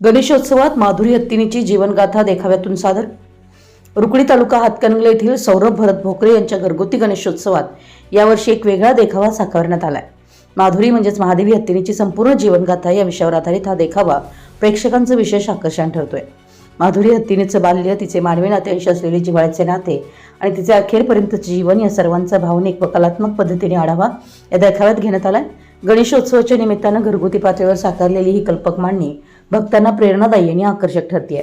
गणेशोत्सवात माधुरी हत्तीनीची जीवनगाथा देखाव्यातून सादर. रुकडी तालुका हातकणंगले येथील सौरभ भरत भोकरे यांच्या घरगुती गणेशोत्सवात यावर्षी एक वेगळा देखावा साकारण्यात आलाय. माधुरी म्हणजेच महादेवी हत्तीनीची संपूर्ण जीवनगाथा या विषयावर आधारित हा देखावा प्रेक्षकांचं विशेष आकर्षण ठरतोय. माधुरी हत्तीनीचं बाल्य तिचे मानवी नात्यांशी असलेले जिव्हाळ्याचे नाते आणि तिचे अखेरपर्यंतचे जीवन या सर्वांचा भावनिक व कलात्मक पद्धतीने आढावा या देखाव्यात घेण्यात आलाय. गणेशोत्सवाच्या निमित्तानं घरगुती पातळीवर साकारलेली ही कल्पक मांडणी भक्तांना प्रेरणादायी आणि आकर्षक ठरतीये.